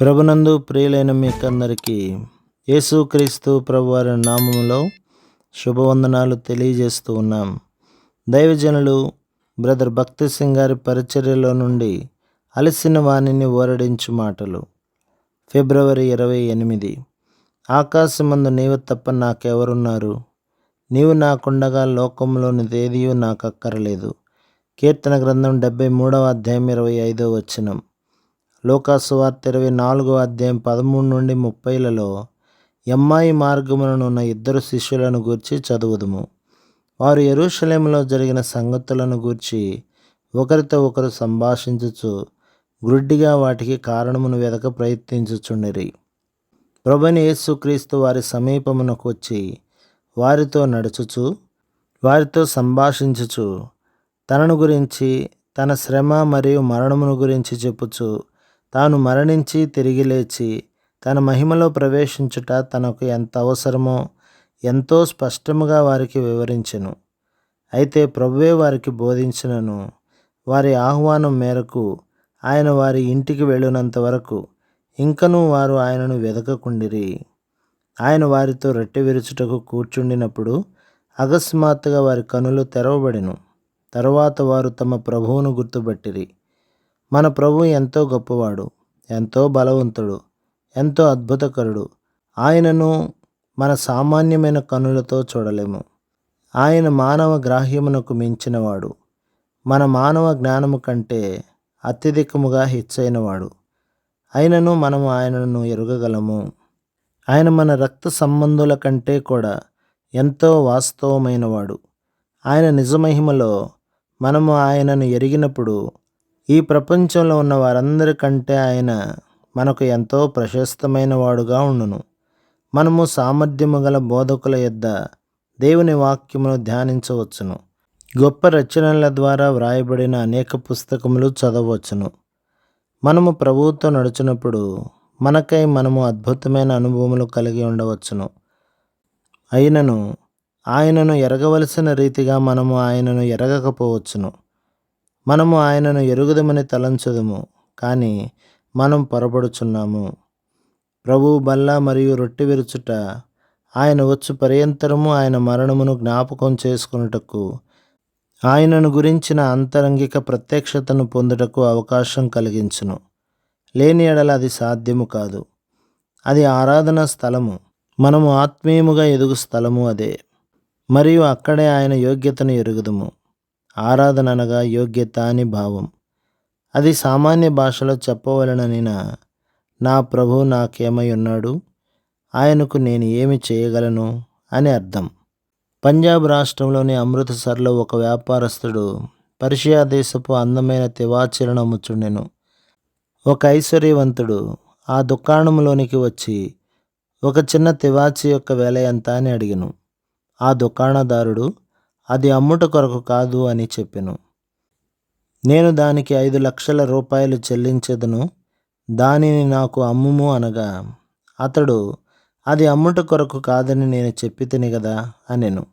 ప్రభునందు ప్రియులైన మీకందరికీ యేసుక్రీస్తు ప్రభువారి నామములో శుభవందనాలు తెలియజేస్తూ ఉన్నాం. దైవజనులు బ్రదర్ భక్తి సింగ్ గారి పరిచర్యలో నుండి అలసిన వాణిని ఓరడించు మాటలు. ఫిబ్రవరి ఇరవై ఎనిమిది. ఆకాశమందు నీవు తప్ప నాకెవరున్నారు? నీవు నాకుండగా లోకంలోనిదేదీ నాకు అక్కరలేదు కీర్తన గ్రంథం డెబ్బై మూడవ అధ్యాయం ఇరవై ఐదో వచనం. లోకాసువార్త ఇరవై నాలుగో అధ్యాయం పదమూడు నుండి ముప్పైలలో ఎమ్మాయి మార్గములనున్న ఇద్దరు శిష్యులను గూర్చి చదువుదుము. వారు ఎరుషలేములో జరిగిన సంగతులను గూర్చి ఒకరితో ఒకరు సంభాషించుచు గ్రుడ్డిగా వాటికి కారణమును వెదక ప్రయత్నించుచుండిరి. ప్రభుని యేసుక్రీస్తు వారి సమీపమునకు వచ్చి వారితో నడుచుచు వారితో సంభాషించుచు తనను గురించి తన శ్రమ మరియు మరణమును గురించి చెప్పుచు తాను మరణించి తిరిగి లేచి తన మహిమలో ప్రవేశించుట తనకు ఎంత అవసరమో ఎంతో స్పష్టముగా వారికి వివరించెను. అయితే ప్రభువే వారికి బోధించినను. వారి ఆహ్వానం మేరకు ఆయన వారి ఇంటికి వెళ్ళినంత వరకు ఇంకనూ వారు ఆయనను వెదకకుండిరి. ఆయన వారితో రొట్టె విరుచుటకు కూర్చుండినప్పుడు అకస్మాత్తుగా వారి కనులు తెరవబడెను. తరువాత వారు తమ ప్రభువును గుర్తుపట్టిరి. మన ప్రభు ఎంతో గొప్పవాడు ఎంతో బలవంతుడు ఎంతో అద్భుతకరుడు. ఆయనను మన సామాన్యమైన కనులతో చూడలేము. ఆయన మానవ గ్రాహ్యమునకు మించినవాడు. మన మానవ జ్ఞానము కంటే అత్యధికముగా హెచ్చైనవాడు. అయినను మనము ఆయనను ఎరగగలము. ఆయన మన రక్త సంబంధుల కంటే కూడా ఎంతో వాస్తవమైనవాడు. ఆయన నిజమహిమలో మనము ఆయనను ఎరిగినప్పుడు ఈ ప్రపంచంలో ఉన్న వారందరికంటే ఆయన మనకు ఎంతో ప్రశస్తమైన వాడుగా ఉండును. మనము సామర్థ్యము గల బోధకుల యొద్ద దేవుని వాక్యమును ధ్యానించవచ్చును. గొప్ప రచనల ద్వారా వ్రాయబడిన అనేక పుస్తకములు చదవచ్చును మనము ప్రభువుతో నడుచున్నప్పుడు మనకై మనము అద్భుతమైన అనుభవములు కలిగి ఉండవచ్చును. అయినను ఆయనను ఎరగవలసిన రీతిగా మనము ఆయనను ఎరగకపోవచ్చును. మనము ఆయనను ఎరుగుదమని తలంచదుము కానీ మనం పొరపడుచున్నాము. ప్రభు బల్ల మరియు రొట్టె విరుచుట ఆయన వచ్చు పర్యంతరము ఆయన మరణమును జ్ఞాపకం చేసుకున్నటకు ఆయనను గురించిన అంతరంగిక ప్రత్యక్షతను పొందుటకు అవకాశం కలిగించును. లేని ఎడల అది సాధ్యము కాదు. అది ఆరాధన స్థలము. మనము ఆత్మీయముగా ఎదుగు స్థలము అదే. మరియు అక్కడే ఆయన యోగ్యతను ఎరుగుదుము. ఆరాధన అనగా యోగ్యత అని భావం. అది సామాన్య భాషలో చెప్పవలననిన నా ప్రభు నాకేమై ఉన్నాడు ఆయనకు నేను ఏమి చేయగలను? అని అర్థం. పంజాబ్ రాష్ట్రంలోని అమృత్సర్లో ఒక వ్యాపారస్తుడు పర్షియా దేశపు అందమైన తివాచీలను అమ్ముచుండెను ఒక ఐశ్వర్యవంతుడు ఆ దుకాణంలోనికి వచ్చి ఒక చిన్న తివాచి యొక్క వెల ఎంత అని అడిగను. ఆ దుకాణదారుడు అది అమ్ముట కొరకు కాదు అని చెప్పెను. నేను దానికి ఐదు లక్షల రూపాయలు చెల్లించేదను దానిని నాకు అమ్ముము అనగా అతడు అది అమ్ముట కొరకు కాదని నేను చెప్పితిని కదా అనెను.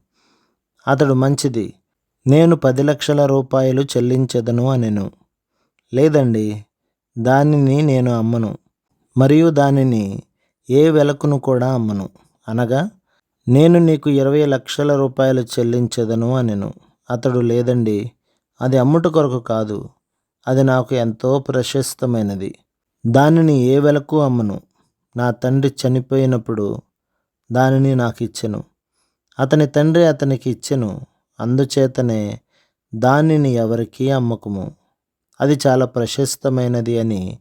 అతడు మంచిది నేను పది లక్షల రూపాయలు చెల్లించదను అనెను. లేదండి దానిని నేను అమ్మను మరియు దానిని ఏ వెలకును కూడా అమ్మను అనగా నేను నీకు ఇరవై లక్షల రూపాయలు చెల్లించెదను అనెను. అతడు లేదండి అది అమ్ముట కొరకు కాదు అది నాకు ఎంతో ప్రశస్తమైనది. దానిని ఏ వెలకు అమ్మను? నా తండ్రి చనిపోయినప్పుడు దానిని నాకు ఇచ్చెను అతని తండ్రి అతనికి ఇచ్చెను అందుచేతనే దానిని ఎవరికీ అమ్మకము. అది చాలా ప్రశస్తమైనది అని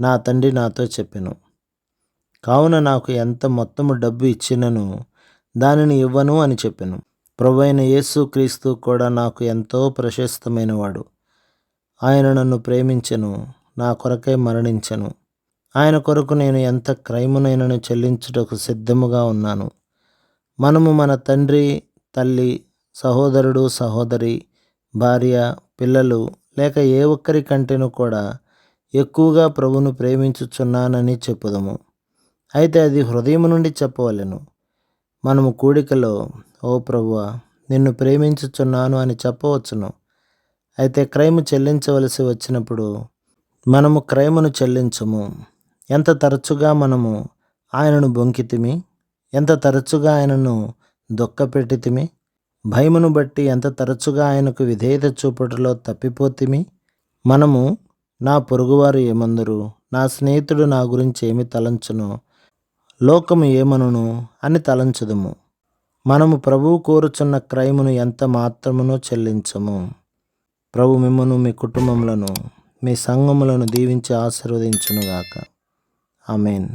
నా తండ్రి నాతో చెప్పెను. కావున నాకు ఎంత మొత్తము డబ్బు ఇచ్చినను దానిని ఇవ్వను అని చెప్పాను. ప్రభు అయిన యేసు క్రీస్తు కూడా నాకు ఎంతో ప్రశస్తమైనవాడు. ఆయన నన్ను ప్రేమించెను నా కొరకై మరణించెను. ఆయన కొరకు నేను ఎంత క్రైమునైనను చెల్లించుటకు సిద్ధముగా ఉన్నాను. మనము మన తండ్రి తల్లి సహోదరుడు సహోదరి భార్య పిల్లలు లేక ఏ ఒక్కరి కంటేనూ కూడా ఎక్కువగా ప్రభును ప్రేమించుచున్నానని చెప్పుదము. అయితే అది హృదయం నుండి చెప్పవలెను. మనము కూడికలో ఓ ప్రభువ నిన్ను ప్రేమించుచున్నాను అని చెప్పవచ్చును. అయితే క్రైము చెల్లించవలసి వచ్చినప్పుడు మనము క్రైమును చెల్లించము. ఎంత తరచుగా మనము ఆయనను బొంకితిమి? ఎంత తరచుగా ఆయనను దుఃఖపెట్టితిమి భయమును బట్టి ఎంత తరచుగా ఆయనకు విధేయత చూపటలో తప్పిపోతిమి? మనము నా పొరుగువారు ఏమందరు? నా స్నేహితుడు నా గురించి ఏమి తలంచును? లోకము ఏమనును అని తలంచదుము. మనము ప్రభువు కోరుచున్న క్రయమును ఎంత మాత్రమునో చెల్లించము. ప్రభు మిమ్మను మీ కుటుంబములను మీ సంఘములను దీవించి ఆశీర్వదించునుగాక. ఆమెన్.